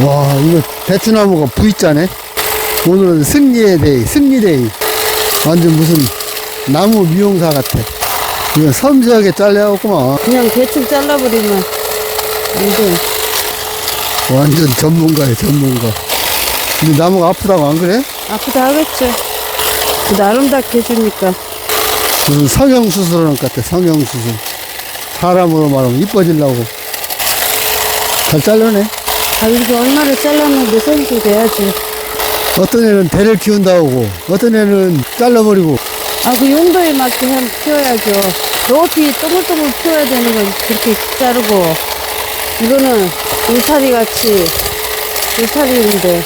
와, 이거 대추나무가 V자네. 오늘은 승리의 데이, 승리데이. 완전 무슨 나무 미용사 같아. 이거 섬세하게 잘려갖구만. 그냥 대충 잘라버리면 안 돼. 완전 전문가야, 전문가. 근데 나무가 아프다고 안 그래? 아프다 하겠죠. 그래도 아름답게 해주니까. 무슨 성형수술하는 것 같아, 성형수술. 사람으로 말하면 이뻐지려고. 잘 잘라네. 아, 이렇게 얼마를 잘랐는데 손질 돼야지. 어떤 애는 대를 키운다고 하고, 어떤 애는 잘라버리고. 아, 그 용도에 맞게 한 키워야죠. 높이 동글동글 키워야 되는 건 그렇게 자르고, 이거는 울타리 같이, 울타리인데,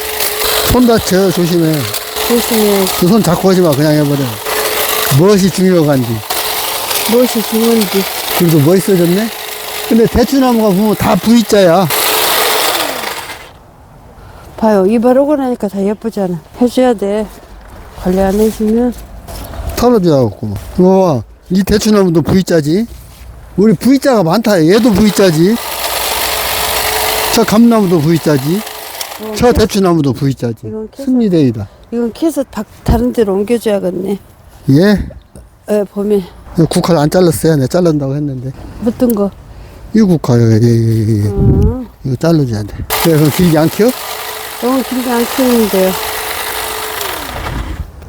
손 다쳐, 조심해. 조심해. 그 손 잡고 하지 마, 그냥 해버려. 무엇이 중요한지. 무엇이 중요한지. 그래도 멋있어졌네? 근데 대추나무가 보면 다 V자야. 봐요. 이바르고 나니까 다 예쁘잖아. 해줘야 돼. 관리 안 해주면. 털어줘야겠구만. 와, 이 대추나무도 V자지. 우리 V자가 많다. 얘도 V자지. 저 감나무도 V자지. 저 대추나무도 V자지. 계속- 승리대이다. 이건 박, 다른 데로 옮겨줘야겠네. 예? 에, 보면. 이거 국화 안 잘랐어요. 내가 자른다고 했는데. 붙은 거. 이 국화, 예, 예, 예, 예. 음. 이거 잘라줘야 돼. 그래, 그럼 길게 안 키워? 너무 길게 안 키우는데요.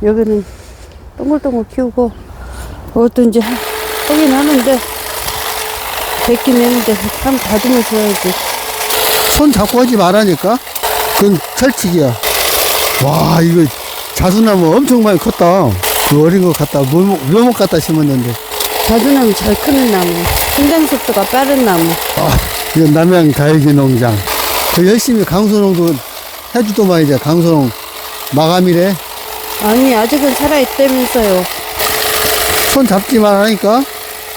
여기는 동글동글 키우고, 그것도 이제 하- 하긴 하는데, 됐긴 했는데, 한번 다듬어 줘야지. 손 잡고 하지 말라니까? 그건 철칙이야. 와, 이거 자수나무 엄청 많이 컸다. 그 어린 것 같다. 묘목, 묘목 갖다 심었는데. 자두나무 잘 크는 나무. 성장 속도가 빠른 나무. 아, 이건 남양 다육이 농장. 그 열심히 강소농도 해주더만 이제 강소농 마감이래. 아니, 아직은 살아있다면서요. 손 잡기만 하니까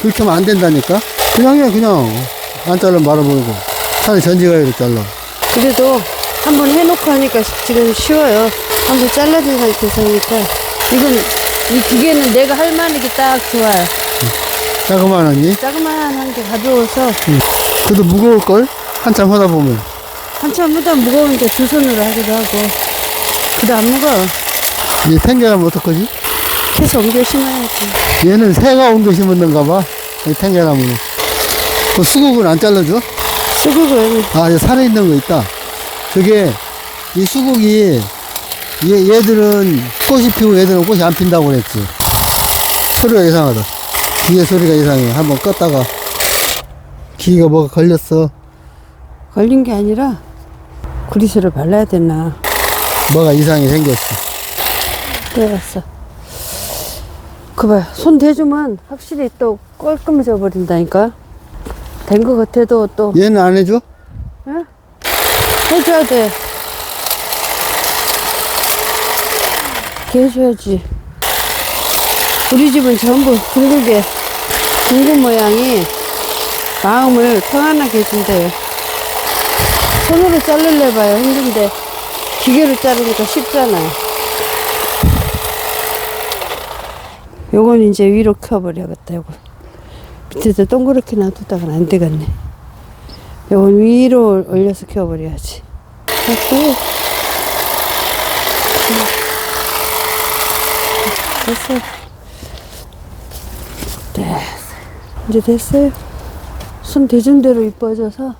그렇게 하면 안 된다니까. 그냥 해, 그냥. 안 잘라 말아버리고. 차라리 전지가위로 잘라. 그래도 한번 해놓고 하니까 지금 쉬워요. 한번 잘라준 상태에서 하니까. 이건, 이 기계는 내가 할 만하게 딱 좋아요. 자그만 하니? 자그마한 게 가벼워서 그래도 무거울걸? 한참 하다 보면. 한참 보다 무거운데 두 손으로 하기도 하고. 그도 안 무거워. 이 탱겨라면 어떡하지? 계속 옮겨 심어야지. 얘는 새가 옮겨 심었는가 봐. 이 탱겨나무는. 그 수국은 안 잘라줘? 수국은 아, 여기 살아있는 거 있다. 저게, 이 수국이, 얘, 얘들은 꽃이 피고 얘들은 꽃이 안 핀다고 그랬지. 소리가 이상하다. 뒤에 소리가 이상해. 한번 껐다가, 귀가 뭐가 걸렸어. 걸린 게 아니라 그리스를 발라야 되나. 뭐가 이상이 생겼어. 그래갔어. 그 봐요. 손 대주면 확실히 또 깔끔해져 버린다니까. 된거 같아도 또 얘는 안 해줘? 응? 해줘야 돼. 이렇게 해줘야지. 우리 집은 전부 둥글게, 둥근 모양이 마음을 편안하게 해준대요. 손으로 자르려 봐요. 힘든데, 기계로 자르니까 쉽잖아요. 요건 이제 위로 켜버려야겠다, 요거. 밑에다 동그랗게 놔두다가는 안 되겠네. 요건 위로 올려서 켜버려야지. 됐고. 됐어. 됐어. 이제 됐어요. 손 대준 대로 이뻐져서